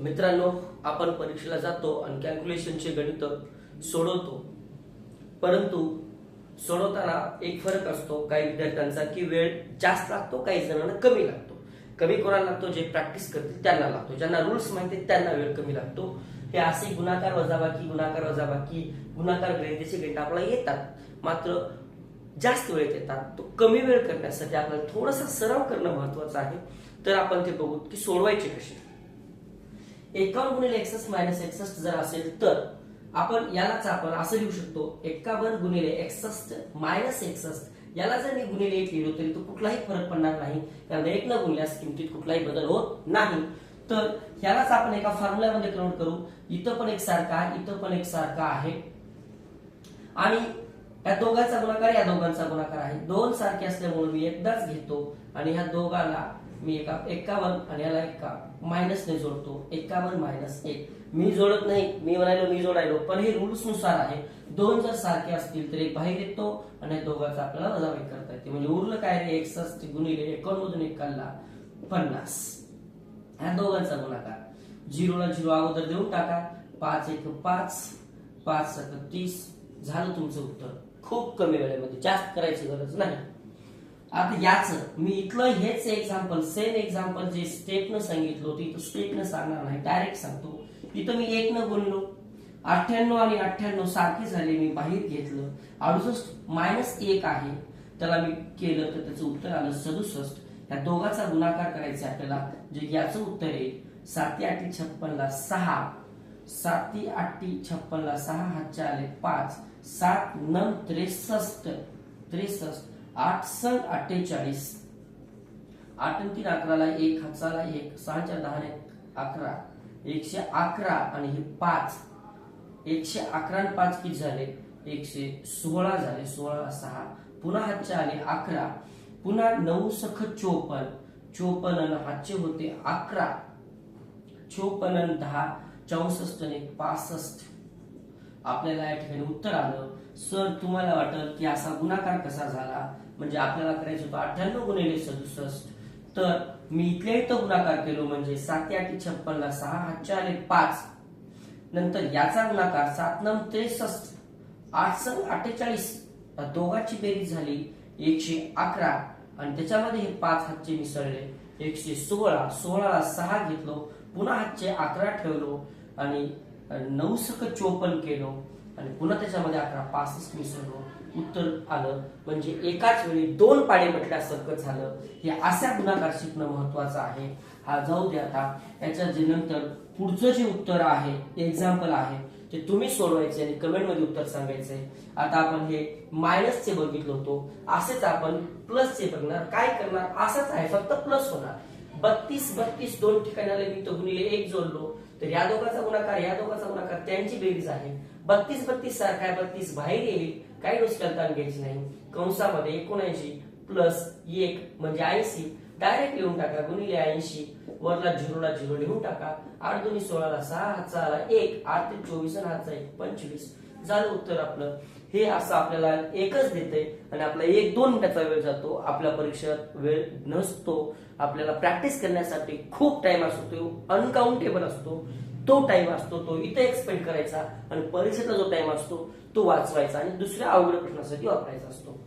मित्रांनो आपण परीक्षेला जातो आणि कॅल्क्युलेशनचे गणित सोडवतो. परंतु सोडवताना एक फरक असतो काही विद्यार्थ्यांचा की वेळ जास्त लागतो काही जणांना कमी लागतो. कमी कोणाला लागतो? जे प्रॅक्टिस करतील त्यांना लागतो. ज्यांना रुल्स माहिती आहेत त्यांना वेळ कमी लागतो. हे असे गुणाकार वजाबाकी गुणाकार वजाबाकी गुणाकार ग्रहितेचे गणित आपल्याला येतात. मात्र जास्त वेळेत येतात तो कमी वेळ करण्यासाठी आपल्याला थोडासा सराव करणं महत्वाचं आहे. तर आपण ते बघू की सोडवायचे कसे. एकावन्न गुणिले एकसष्ट मायनस एकसष्ट जर असेल तर आपण यालाच आपण असं लिहू शकतो एकावन्न गुणिले एकसष्ट मायनस एकसष्ट याला जर मी गुणिले एक लिहिलो तरी तो कुठलाही फरक पडणार नाही कारण एक न गुणल्यास किमतीत कुठलाही बदल होत नाही. तर ह्यालाच आपण एका फॉर्म्युल्यामध्ये कन्वर्ट करू इथं पण एक सारखा आहे इथं पण एक सारखा आहे. आणि या दोघांचा गुणाकार या दोघांचा गुणाकार आहे. दोन सारखे असल्यामुळे मी एकदाच घेतो आणि ह्या दोघांना मी एका एक्कावन्न आणि याला एका मायनसने जोडतो. एक्कावन्न मायनस एक. मी जोडत नाही. मी म्हणायलो मी जोडायलो. पण हे रुल्सनुसार आहे. दोन जर सारखे असतील तर एक बाहेर येतो आणि दोघांचा आपल्याला वजाबाकी करता येते. म्हणजे उरलं काय रे? एकसष्ट गुणिले एकोणमधून मधून एक काढला पन्नास. ह्या दोघांचा गुणाकार. झिरोला झिरो अगोदर देऊन टाका. पाच एक पाच. पाच सक तीस. झालं तुमचं उत्तर. खूप कमी वेळेमध्ये. जास्त करायची गरज नाही. आता याच मी इथलं हेच एक्झाम्पल सेम एक्झाम्पल जे स्टेपनं सांगितलं होतं इथं स्टेपनं सांगणार नाही डायरेक्ट सांगतो. इथं मी एक न गुणलो. अठ्ठ्याण्णव आणि अठ्ठ्याण्णव सारखे झाले मी बाहेर घेतलं. अडुसष्ट मायनस एक आहे. त्याला मी केलं तर त्याचं उत्तर आलं सदुसष्ट. या दोघाचा गुणाकार करायचा आपल्याला. जे याचं उत्तर आहे साती आठी छप्पनला सहा. साती आठी छप्पनला सहा हातच्या आले पाच. सात नऊ त्रेसष्ट. त्रेसष्ट. आठ सण अठ्ठेचाळीस. आठ तीन अकराला एक हातचाला एक सहाच्या दहा अकरा. एकशे अकरा आणि हे पाच. एकशे अकरा आणि पाच किती झाले? एकशे सोळा झाले. सोळा सहा. पुन्हा हातचे आले अकरा. पुन्हा नऊ सख चोपन्न. चोपन्न आणि हातचे होते अकरा. चोपन्न दहा. चौसष्ट आणि पासष्ट. आपल्याला या ठिकाणी उत्तर आलं. सर तुम्हाला वाटत की असा गुणाकार कसा झाला? म्हणजे आपल्याला करायचं होतं अठ्ठ्याण्णव गुणिले सदुसष्ट. तर मी इथल्या इथं गुणाकार केलो म्हणजे सात आठी छप्पनला सहा हातच्या आले पाच. नंतर याचा गुणाकार सात नम त्रेसष्ट आठ सण अठ्ठेचाळीस. दोघांची बेरीज झाली. एकशे अकरा. आणि त्याच्यामध्ये हे पाच हातचे मिसळले. एकशे सोळा. सोळाला सहा घेतलो. पुन्हा हातचे अकरा ठेवलो. आणि नऊ सक चोपन्न केलो आणि पुन्हा त्याच्यामध्ये अकरा पासष्ट मिसळलो. उत्तर आलं म्हणजे एकाच वेळी दोन पाडे म्हटल्यासारखं झालं. हे अशा गुणाकार शिकणं महत्वाचं आहे. हा जाऊ दे आता. याच्या जे नंतर पुढचं जे उत्तर आहे एक्झाम्पल आहे ते तुम्ही सोडवायचे आणि कमेंटमध्ये उत्तर सांगायचे. आता आपण हे मायनसचे बघितलं होतो. असेच आपण प्लसचे बघणार. काय करणार? असंच आहे. फक्त प्लस होणार. बत्तीस बत्तीस दोन ठिकाणाला मी तो गुणिले एक जोडलो. तर या दोघांचा गुणाकार या दोघांचा गुणाकार त्यांची बेरीज आहे. बत्तीस बत्तीस सारखा आहे बत्तीस बाहेर येईल. काही गोष्टी ताण घ्यायची नाही. कंसामध्ये एकोणऐंशी प्लस एक म्हणजे ऐंशी डायरेक्ट लिहून टाका गुणिले ऐंशी वरला झिरोला झिरो लिहून टाका आठ दोन्ही सोळाला सहा हातचा एक आठ ते चोवीस आणि हातचा एक पंचवीस. झालं उत्तर आपलं. हे असं आपल्याला एकच देते आणि आपला एक दोन मिनिटाचा वेळ जातो. आपल्या परीक्षेत वेळ नसतो. आपल्याला प्रॅक्टिस करण्यासाठी खूप टाइम असतो. अनकाउंटेबल असतो. तो टाइम असतो तो इथे एक्सपेंड करायचा आणि परीक्षेचा जो टाइम असतो तो वाचवायचा आणि दुसऱ्या अवघड प्रश्नासाठी वापरायचा असतो.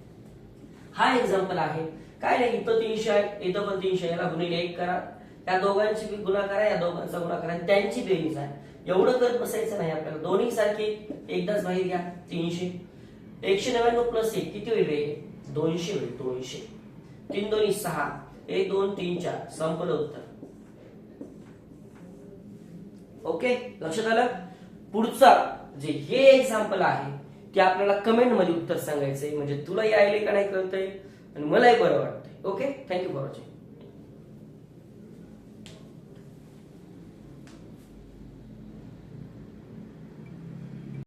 हा एक्झाम्पल आहे. काय नाही इथं तीनशे आहे इथं पण तीनशे याला गुणिले एक करा. त्या दोघांची बी गुणाकार आहे या दोघांचा गुणाकार आहे त्यांची बेरीज आहे. एवढं करत बसायचं नाही आपल्याला. दोन्ही सारखे एकदाच बाहेर घ्या. तीनशे. एकशे नव्याण्णव प्लस एक. किती होईल रे? दोनशे होईल दोनशे. तीन दोन्ही सहा. एक दोन तीन चार. संपलं उत्तर. ओके? लक्षात आलं? पुढचा जे हे एक्झाम्पल आहे ते आपल्याला कमेंटमध्ये उत्तर सांगायचंय. म्हणजे तुला यायले का नाही कळतंय? आणि मलाही बरं वाटतंय. Okay thank you for watching